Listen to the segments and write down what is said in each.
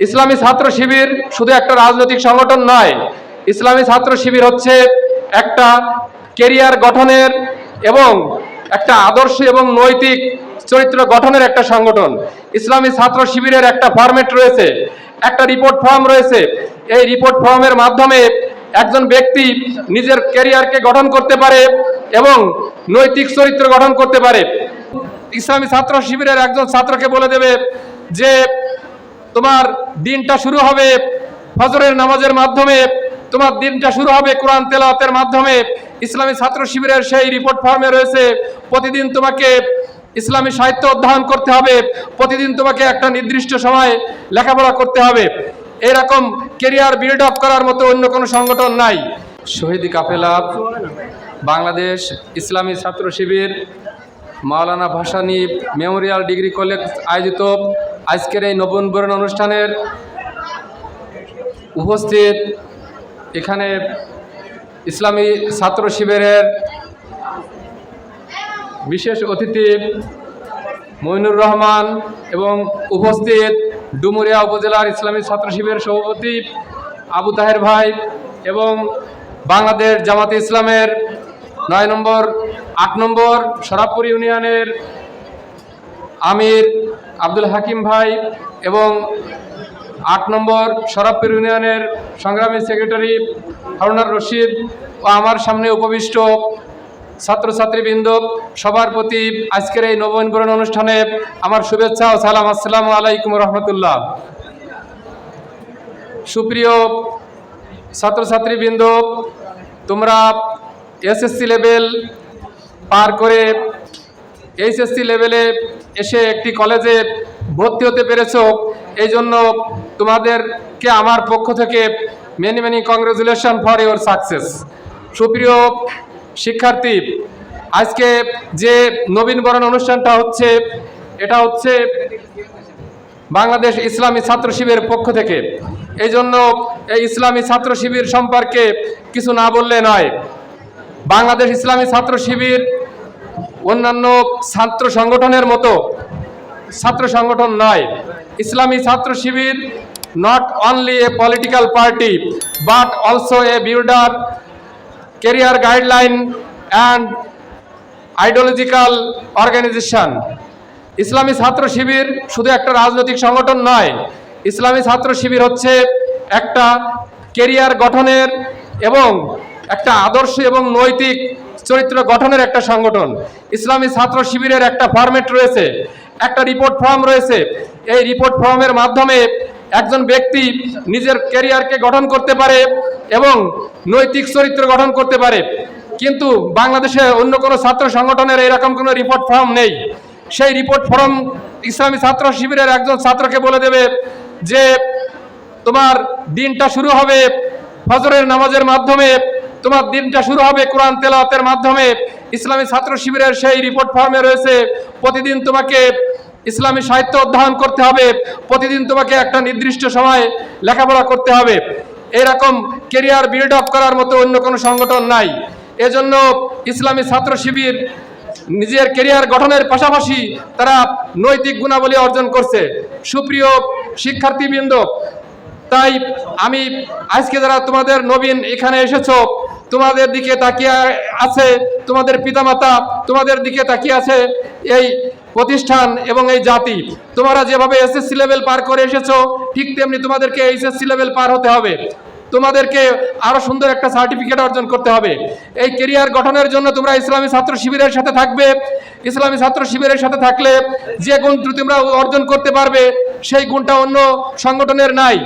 ইসলামী ছাত্র শিবির শুধু একটা রাজনৈতিক সংগঠন নয়, ইসলামী ছাত্র শিবির হচ্ছে একটা কেরিয়ার গঠনের এবং একটা আদর্শ এবং নৈতিক চরিত্র গঠনের একটা সংগঠন। ইসলামী ছাত্র শিবিরের একটা ফরম্যাট রয়েছে, একটা রিপোর্ট ফর্ম রয়েছে। এই রিপোর্ট ফর্মের মাধ্যমে একজন ব্যক্তি নিজের কেরিয়ারকে গঠন করতে পারে এবং নৈতিক চরিত্র গঠন করতে পারে। ইসলামী ছাত্র শিবিরের একজন ছাত্রকে বলে দেবে যে তোমার দিনটা শুরু হবে ফজরের নামাজের মাধ্যমে, তোমার দিনটা শুরু হবে কোরআন তেলাওয়াতের মাধ্যমে। ইসলামী ছাত্র শিবিরের সেই রিপোর্ট ফর্মে রয়েছে, প্রতিদিন তোমাকে ইসলামী সাহিত্য অধ্যয়ন করতে হবে, প্রতিদিন তোমাকে একটা নির্দিষ্ট সময় লেখাপড়া করতে হবে। এরকম কেরিয়ার বিল্ড আপ করার মতো অন্য কোনো সংগঠন নাই। শহীদ কাফেলা, Bangladesh Islami Chhatra Shibir, Maulana Bhashani memorial degree college আয়োজিত আজকের এই নবীনবরণ অনুষ্ঠানের উপস্থিত এখানে ইসলামী ছাত্র শিবিরের বিশেষ অতিথি মইনুর রহমান এবং উপস্থিত ডুমুরিয়া উপজেলার ইসলামী ছাত্র শিবিরের সভাপতি আবু তাহের ভাই এবং বাংলাদেশ জামাতে ইসলামের নয় নম্বর, আট নম্বর সরাবপুর ইউনিয়নের আমির আব্দুল হাকিম ভাই এবং আট নম্বর সরাবপুর ইউনিয়নের সংগ্রামী সেক্রেটারি হারুনার রশিদ ও আমার সামনে উপবিষ্ট ছাত্রছাত্রীবৃন্দ, সবার প্রতি আজকের এই নবীনবরণ অনুষ্ঠানে আমার শুভেচ্ছা ও সালাম। আসসালামু আলাইকুম রহমতুল্লাহ। সুপ্রিয় ছাত্রছাত্রীবৃন্দ, তোমরা এসএসসি লেভেল পার করে এইচএসসি লেভেলে এসে একটি কলেজে ভর্তি হতে পেরেছ, এই জন্য তোমাদেরকে আমার পক্ষ থেকে many many congratulation for your success সুপ্রিয় শিক্ষার্থী, আজকে যে নবীনবরণ অনুষ্ঠানটা হচ্ছে, এটা হচ্ছে বাংলাদেশ ইসলামী ছাত্র শিবিরের পক্ষ থেকে। এই জন্য এই ইসলামী ছাত্র শিবির সম্পর্কে কিছু না বললে নয়। বাংলাদেশ ইসলামী ছাত্র শিবির অন্যান্য ছাত্র সংগঠনের মতো, ছাত্র সংগঠন নয় Islami Chhatra Shibir not only a political party but also a builder career guideline and ideological organization Islami Chhatra Shibir শুধু একটা রাজনৈতিক সংগঠন নয়, ইসলামী ছাত্র শিবির হচ্ছে একটা কেরিয়ার গঠনের এবং একটা আদর্শ এবং নৈতিক চরিত্র গঠনের একটা সংগঠন। ইসলামী ছাত্র শিবিরের একটা ফরম্যাট রয়েছে, একটা রিপোর্ট ফর্ম রয়েছে। এই রিপোর্ট ফর্মের মাধ্যমে একজন ব্যক্তি নিজের ক্যারিয়ারকে গঠন করতে পারে এবং নৈতিক চরিত্র গঠন করতে পারে। কিন্তু বাংলাদেশে অন্য কোনো ছাত্র সংগঠনের এরকম কোনো রিপোর্ট ফর্ম নেই। সেই রিপোর্ট ফর্ম ইসলামী ছাত্র শিবিরের একজন ছাত্রকে বলে দেবে যে, তোমার দিনটা শুরু হবে ফজরের নামাজের মাধ্যমে তোমার দিনটা শুরু হবে কোরআন তেলাওয়াতের মাধ্যমে। ইসলামী ছাত্র শিবিরের সেই রিপোর্ট ফর্মে রয়েছে, প্রতিদিন তোমাকে ইসলামী সাহিত্য অধ্যয়ন করতে হবে, প্রতিদিন তোমাকে একটা নির্দিষ্ট সময় লেখাপড়া করতে হবে। এরকম কেরিয়ার বিল্ড আপ করার মতো অন্য কোনো সংগঠন নাই। এজন্য ইসলামী ছাত্র শিবির নিজের কেরিয়ার গঠনের পাশাপাশি তারা নৈতিক গুণাবলী অর্জন করছে। সুপ্রিয় শিক্ষার্থীবৃন্দ, তাই আমি আজকে যারা তোমাদের নবীন এখানে এসেছ তোমাদের দিকে তাকিয়ে আছে তোমাদের পিতামাতা, তোমাদের দিকে তাকিয়ে আছে এই প্রতিষ্ঠান এবং এই জাতি। তোমরা যেভাবে এসএসসি লেভেল পার করে এসেছ, ঠিক তেমনি তোমাদেরকে এইচএসসি লেভেল পার হতে হবে। তোমাদেরকে আরও সুন্দর একটা সার্টিফিকেট অর্জন করতে হবে। এই কেরিয়ার গঠনের জন্য তোমরা ইসলামী ছাত্র শিবিরের সাথে থাকবে। ইসলামী ছাত্র শিবিরের সাথে থাকলে যে গুণ তোমরা অর্জন করতে পারবে, সেই গুণটা অন্য সংগঠনের নাই।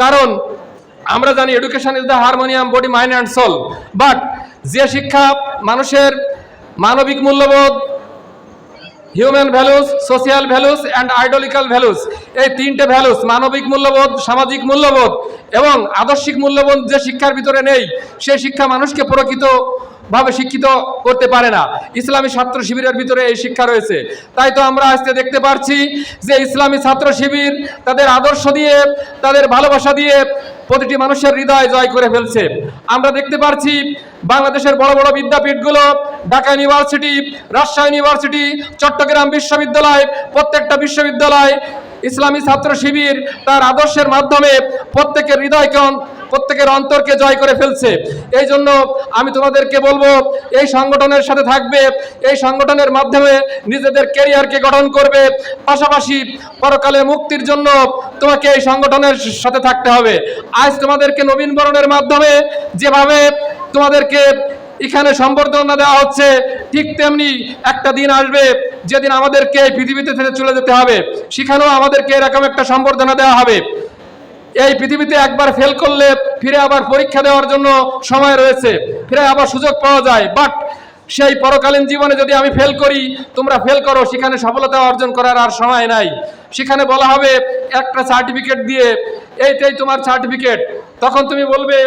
কারণ আমরা জানি education is the harmonium body mind and soul but যে শিক্ষা মানুষের মানবিক মূল্যবোধ human values social values and ideological values এই তিনটে ভ্যালুস মানবিক মূল্যবোধ, সামাজিক মূল্যবোধ এবং আদর্শিক মূল্যবোধ যে শিক্ষার ভিতরে নেই, সেই শিক্ষা মানুষকে প্রকৃত ভাবে শিক্ষিত করতে পারে না। ইসলামী ছাত্র শিবিরের ভিতরে এই শিক্ষা রয়েছে। তাই তো আমরা আজকে দেখতে পারছি যে ইসলামী ছাত্র শিবির তাদের আদর্শ দিয়ে, তাদের ভালোবাসা দিয়ে প্রতিটি মানুষের হৃদয় জয় করে ফেলছে। আমরা দেখতে পারছি বাংলাদেশের বড় বড় বিদ্যাপীঠগুলো, ঢাকা ইউনিভার্সিটি, রাজশাহী ইউনিভার্সিটি, চট্টগ্রাম বিশ্ববিদ্যালয়, প্রত্যেকটা বিশ্ববিদ্যালয় ইসলামী ছাত্র শিবির তার আদর্শের মাধ্যমে প্রত্যেকের হৃদয়কে প্রত্যেকের অন্তরকে জয় করে ফেলছে। এই জন্য আমি তোমাদেরকে বলব, এই সংগঠনের সাথে থাকবে, এই সংগঠনের মাধ্যমে নিজেদের কেরিয়ারকে গঠন করবে। পাশাপাশি পরকালে মুক্তির জন্য তোমাকে এই সংগঠনের সাথে থাকতে হবে। আজ তোমাদেরকে নবীন বরণের মাধ্যমে যেভাবে তোমাদেরকে এখানে সম্বর্ধনা দেওয়া হচ্ছে, ঠিক তেমনি একটা দিন আসবে, যেদিন আমাদেরকে পৃথিবীতে থেকে চলে যেতে হবে। সেখানেও আমাদেরকে এরকম একটা সম্বর্ধনা দেওয়া হবে। এই পৃথিবীতে একবার ফেল করলে ফিরে আবার পরীক্ষা দেওয়ার জন্য সময় রয়েছে। ফিরে আবার সুযোগ পাওয়া যায়। বাট সেই পরকালীন জীবনে যদি আমি ফেল করি, তোমরা ফেল করো, সেখানে সফলতা অর্জন করার আর সময় নাই। সেখানে বলা হবে, একটা সার্টিফিকেট দিয়ে, এইটাই তোমার সার্টিফিকেট তখন তুমি বলবে,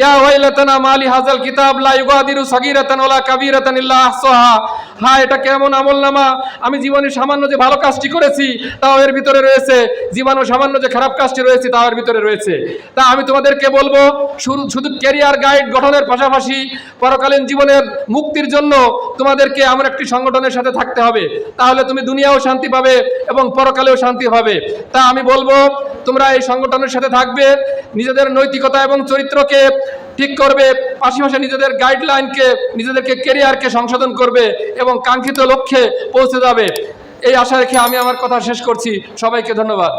ইয়া ওয়াইলাতানা মালি হাজাল কিতাব, লা ইউগাদিরু সাগীরাতান ওয়ালা কাবীরাতান ইল্লা আহসাহা। হ্যাঁ এটা কেমন আমলনামা আমি জীবনে সামান্য যে ভালো কাজটি করেছি, তাও এর ভিতরে রয়েছে। জীবনে সামান্য যে খারাপ কাজটি রয়েছে, তাও এর ভিতরে রয়েছে। তা আমি তোমাদেরকে বলব শুধু শুধু ক্যারিয়ার গাইড গঠনের পাশাপাশি পরকালীন জীবনের মুক্তির জন্য তোমাদেরকে আমার একটি সংগঠনের সাথে থাকতে হবে। তাহলে তুমি দুনিয়াও শান্তি পাবে এবং পরকালেও শান্তি পাবে তা আমি বলব, তোমরা এই সংগঠনের সাথে থাকবে। নিজেদের নৈতিকতা এবং চরিত্রকে ঠিক করবে, পাশাপাশি নিজেদের গাইডলাইনকে নিজেদেরকে কেরিয়ারকে সংশোধন করবে এবং কাঙ্ক্ষিত লক্ষ্যে পৌঁছে যাবে। এই আশা রেখে আমি আমার কথা শেষ করছি। সবাইকে ধন্যবাদ।